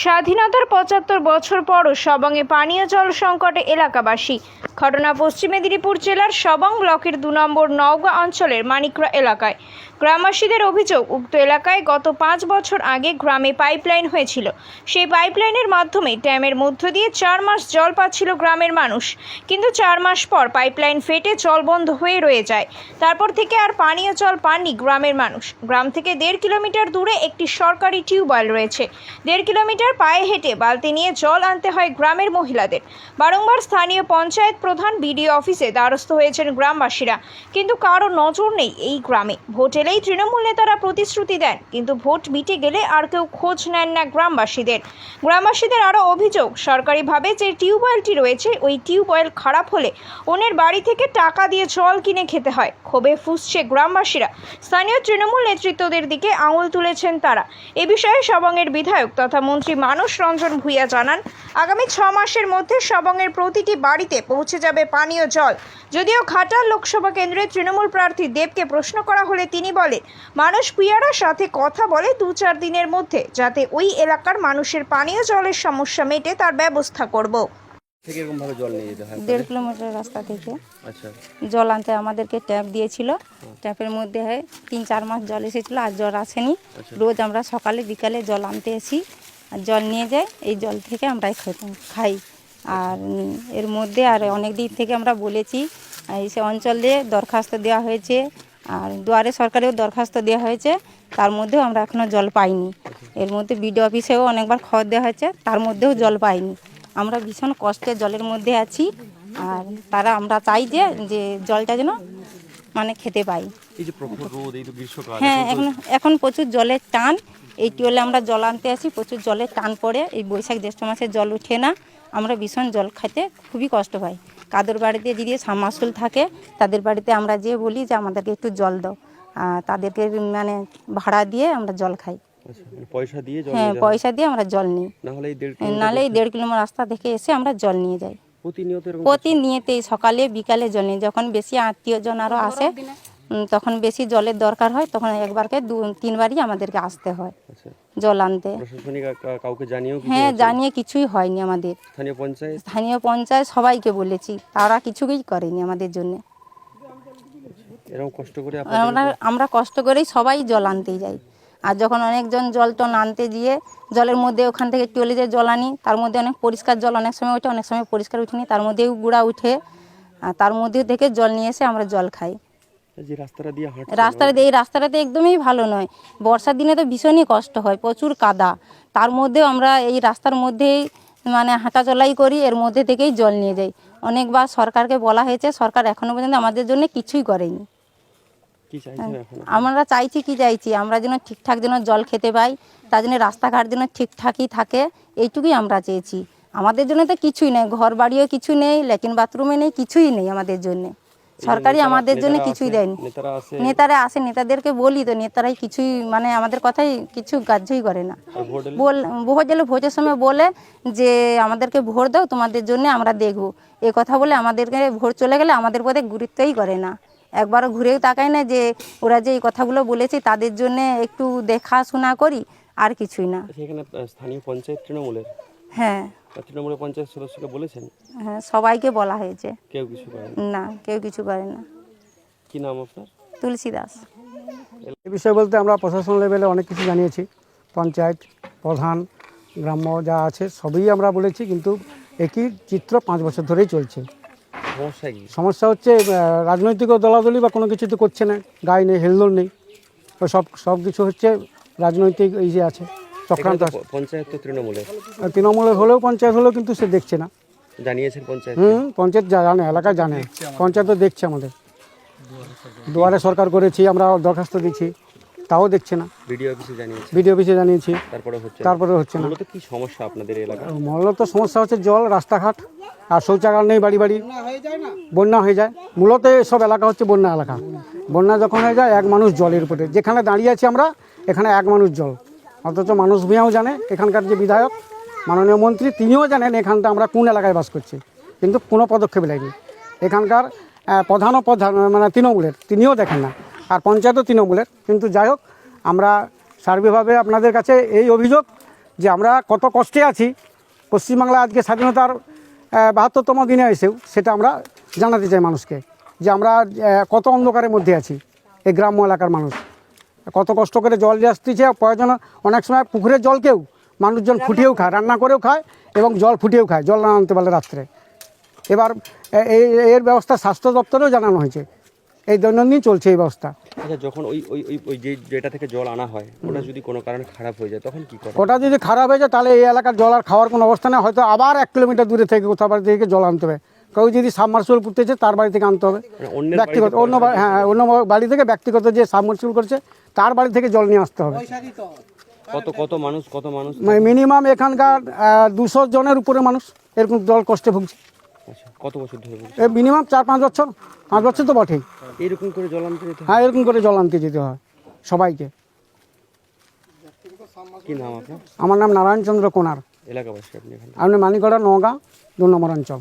স্বাধীনতার পঁচাত্তর বছর পরও সবংয়ে পানীয় জল সংকটে এলাকাবাসী। ঘটনা পশ্চিম মেদিনীপুর জেলার সবং ব্লকের দু নম্বর নওগাঁ অঞ্চলের মানিকরা এলাকায়। গ্রামবাসীদের অভিযোগ, উক্ত এলাকায় গত পাঁচ বছর আগে গ্রামে পাইপলাইন হয়েছিল। সেই পাইপলাইনের মাধ্যমে ড্যামের মধ্য দিয়ে চার মাস জল পাচ্ছিল গ্রামের মানুষ। কিন্তু চার মাস পর পাইপলাইন ফেটে জল বন্ধ হয়ে রয়ে যায়। তারপর থেকে আর পানীয় জল পাননি গ্রামের মানুষ। গ্রাম থেকে দেড় কিলোমিটার দূরে একটি সরকারি টিউবওয়েল রয়েছে। দেড় কিলোমিটার পায়ে হেঁটে বালতি নিয়ে জল আনতে হয় গ্রামের মহিলাদের। বারংবার স্থানীয় পঞ্চায়েত প্রধান বিডিও অফিসে দ্বারস্থ হয়েছেন গ্রামবাসীরা। কিন্তু কারও নজর নেই এই গ্রামে। ভোট এলেই তৃণমূল নেতারা প্রতিশ্রুতি দেন, কিন্তু ভোট মিটে গেলে আর কেউ খোঁজ নেন না গ্রামবাসীদের। গ্রামবাসীদের আরও অভিযোগ, সরকারিভাবে যে টিউবওয়েলটি রয়েছে, ওই টিউবওয়েল খারাপ হলে অন্যের বাড়ি থেকে টাকা দিয়ে জল কিনে খেতে হয়। ক্ষোভে ফুসছে গ্রামবাসীরা। স্থানীয় তৃণমূল নেতৃত্বদের দিকে আঙুল তুলেছেন তারা। এ বিষয়ে সবংয়ের বিধায়ক তথা মন্ত্রী মানস রঞ্জন ভূঁইয়া জানান, আগামী ছ মাসের মধ্যে সবংয়ের প্রতিটি বাড়িতে পৌঁছে যাবে পানীয় জল। যদিও ঘাটাল লোকসভা কেন্দ্রে তৃণমূল প্রার্থী দেবকে প্রশ্ন করা হলে তিনি বলেন মানুষ পিয়ারার সাথে কথা বলে দু চার দিনের মধ্যে যাতে ওই এলাকার মানুষের পানীয় জলের সমস্যা মেটে তার ব্যবস্থা করব। থেকে এরকম ভাবে জল নিয়ে যেতে হয় দেড় কিলোমিটার রাস্তা থেকে। আচ্ছা। জল আনতে আমাদেরকে ট্যাপ দিয়েছিল। ট্যাপের মধ্যে হয় তিন চার মাস জল এসেছিল আর জল আসেনি। রোজ আমরা সকালে বিকালে জল আনতে আসি আর জল নিয়ে যাই এই জল থেকে আমরা খাই। আর এর মধ্যে আর অনেক দিক থেকে আমরা বলেছি এই সে অঞ্চলে দরখাস্ত দেওয়া হয়েছে আর দুয়ারে সরকারেও দরখাস্ত দেওয়া হয়েছে তার মধ্যেও আমরা এখনও জল পাইনি। এর মধ্যে বিডিও অফিসেও অনেকবার খবর দেওয়া হয়েছে তার মধ্যেও জল পাইনি। আমরা ভীষণ কষ্টে জলের মধ্যে আছি আর তারা আমরা চাই যে যে জলটা যেন মানে খেতে পাই। হ্যাঁ এখন এখন প্রচুর জলের টান এই টিউলে আমরা জল আনতে আসি প্রচুর জলের টান পড়ে এই বৈশাখ জ্যৈষ্ঠ মাসে জল উঠে না আমরা ভীষণ জল খেতে খুবই কষ্ট পাই। কাদের বাড়িতে যদি সামাসুল থাকে তাদের বাড়িতে আমরা যেয়ে বলি যে আমাদেরকে একটু জল দাও। তাদেরকে মানে ভাড়া দিয়ে আমরা জল খাই। আচ্ছা মানে পয়সা দিয়ে হ্যাঁ পয়সা দিয়ে আমরা জল নিই? না হলে এই দেড় নাহলে এই দেড় কিলোমিটার রাস্তা থেকে এসে আমরা জল নিয়ে যাই। প্রতিনিয়ত এরকম সকালে বিকালে জল নিই। যখন বেশি আত্মীয়জন আরও আসে তখন বেশি জলের দরকার হয় তখন একবারকে দু তিনবারই আমাদেরকে আসতে হয়। আচ্ছা। জল আনতে। প্রশাসনিক কাউকে জানিয়েও হ্যাঁ জানিয়ে কিছুই হয়নি আমাদের। স্থানীয় পঞ্চায়েত? স্থানীয় পঞ্চায়েত সবাইকে বলেছি তারা কিছুই করেনি আমাদের জন্য। এরকম কষ্ট করে আমরা আমরা কষ্ট করেই সবাই জল আনতে যাই। আর যখন অনেকজন জল টন আনতে গিয়ে জলের মধ্যে ওখান থেকে টিউলে যে জল আনি তার মধ্যে অনেক পরিষ্কার জল অনেক সময় ওঠে অনেক সময় পরিষ্কার উঠেনি তার মধ্যেও গুঁড়া উঠে আর তার মধ্যে থেকে জল নিয়ে এসে আমরা জল খাই। যে রাস্তাটা দিয়ে রাস্তাটা এই রাস্তাটাতে একদমই ভালো নয়। বর্ষার দিনে তো ভীষণই কষ্ট হয় প্রচুর কাদা। তার মধ্যেও আমরা এই রাস্তার মধ্যেই মানে হাঁটা চলাই করি এর মধ্যে থেকেই জল নিয়ে যাই। অনেকবার সরকারকে বলা হয়েছে সরকার এখনও পর্যন্ত আমাদের জন্য কিছুই করেনি। আমরা চাইছি কি চাইছি আমরা যেন ঠিকঠাক যেন জল খেতে পাই তার জন্য রাস্তাঘাট যেন ঠিকঠাকই থাকে এইটুকুই আমরা চেয়েছি। আমাদের জন্য তো কিছুই নেই ঘর বাড়িও কিছু নেই ল্যাট্রিন বাথরুমে নেই কিছুই নেই আমাদের জন্য। সরকারি আমাদের জন্য কিছুই দেয়নি। নেতারা আসে। নেতাদেরকে বলি তো নেতারাই কিছুই মানে আমাদের কথাই কিছু গ্রাহ্যই করে না। বল ভোট গেলে ভোটের সময় বলে যে আমাদেরকে ভোট দাও তোমাদের জন্য আমরা দেখব। এ কথা বলে আমাদেরকে ভোট চলে গেলে আমাদের পথে গুরুত্বই করে না। একবারও ঘুরেও তাকায় না যে ওরা যে এই কথাগুলো বলেছে তাদের জন্য একটু দেখাশোনা করি আর কিছুই না। সেখানে স্থানীয় পঞ্চায়েত তৃণমূলের? হ্যাঁ। বা তৃণমূলের পঞ্চায়েত সদস্যকে বলেছেন? হ্যাঁ সবাইকে বলা হয়েছে। কেউ কিছু করেন? না কেউ কিছু করে না কি নাম আপনার? তুলসী দাস। এ বিষয়ে বলতে আমরা প্রশাসন লেভেলে অনেক কিছু জানিয়েছি। পঞ্চায়েত প্রধান গ্রাম্য যা আছে সবই আমরা বলেছি কিন্তু একই চিত্র পাঁচ বছর ধরেই চলছে। সমস্যা সমস্যা হচ্ছে রাজনৈতিক দলাদলি বা কোনো কিছু তো করছে না। গায়ে নেই হেলদোল নেই। সব সব কিছু হচ্ছে রাজনৈতিক এই যে আছে। চক্রান্ত আছে পঞ্চায়েত তো তৃণমূলের। তৃণমূলের হলেও পঞ্চায়েত হলেও কিন্তু সে দেখছে না। জানিয়েছেন পঞ্চায়েত? হুম পঞ্চায়েত জানে এলাকায় জানে। পঞ্চায়েত দেখছে আমাদের। দুয়ারে সরকার করেছি আমরা দরখাস্ত দিচ্ছি তাও দেখছে না। বিডিও অফিসে জানিয়েছেন বিডিও অফিসে জানিয়েছি। তারপরে হচ্ছে না। তারপরে হচ্ছে না। মূলত কি সমস্যা আপনাদের এই এলাকায়? মূলত সমস্যা হচ্ছে জল রাস্তাঘাট আর শৌচাগার নেই বাড়ি বাড়ি। বন্যা হয়ে যায়। মূলত সব এলাকা হচ্ছে বন্যা এলাকা। বন্যা যখন হয়ে যায় এক মানুষ জলের উপরে। যেখানে দাঁড়িয়ে আছি আমরা এখানে এক মানুষ জল। অথচ মানুষ ভূঁয়াও জানে এখানকার যে বিধায়ক মাননীয় মন্ত্রী তিনিও জানেন এখানটা আমরা কোন এলাকায় বাস করছি। কিন্তু কোনো পদক্ষেপ নেয়নি এখানকার আহ, প্রধান প্রধান মানে তৃণমূলের তিনিও দেখেন না। আর পঞ্চায়েতও তৃণমূলের। কিন্তু যাই হোক আমরা সার্বিকভাবে আপনাদের কাছে এই অভিযোগ যে আমরা কত কষ্টে আছি পশ্চিমবাংলা আজকে স্বাধীনতার বাহাত্তরতম দিনে এসেও সেটা আমরা জানাতে চাই মানুষকে যে আমরা কত অন্ধকারের মধ্যে আছি এই গ্রাম্য এলাকার মানুষ। কত কষ্ট করে জল দিয়ে আসতেছে প্রয়োজন অনেক সময় পুকুরের জলকেও মানুষজন ফুটিয়েও খায় রান্না করেও খায় এবং জল ফুটিয়েও খায় জল না আনতে পারলে রাত্রে। এবার এই এর ব্যবস্থা স্বাস্থ্য দপ্তরেও জানানো হয়েছে। এই দৈনন্দিন চলছে এই ব্যবস্থা। আচ্ছা যখন ওই ওই ওই ওই যে যেটা থেকে জল আনা হয় ওটা যদি কোনো কারণে খারাপ হয়ে যায় তখন কি করে ওটা যদি খারাপ হয়ে যায় তাহলে এই এলাকার জল আর খাওয়ার কোনো অবস্থা নেই হয়তো আবার এক কিলোমিটার দূরে থেকে কোথাও বাড়ি থেকে জল আনতে হবে। কেউ যদি সাবমার্সিবল পুঁতেছে তার বাড়ি থেকে আনতে হবে। মানে ব্যক্তিগত অন্য হ্যাঁ অন্য বাড়ি থেকে ব্যক্তিগত যে সাবমার্সিবল করছে তার বাড়ি থেকে জল নিয়ে আসতে হবে। কত কত মানুষ কত মানুষ? মিনিমাম এখানকার দুশো জনের উপরে মানুষ এরকম জল কষ্টে ভুগছে। আচ্ছা কত বছর ধরে মিনিমাম চার পাঁচ বছর পাঁচ বছর তো বটেই। এরকম করে জল আনতে যেতে হ্যাঁ? এরকম করে জল আনতে যেতে হয় সবাইকে। কি নাম আপনার? আমার নাম নারায়ণচন্দ্র কোনার। এলাকাবাসী আপনি এখানে? আপনি মানিকড়া নগাঁ দু নম্বর অঞ্চল।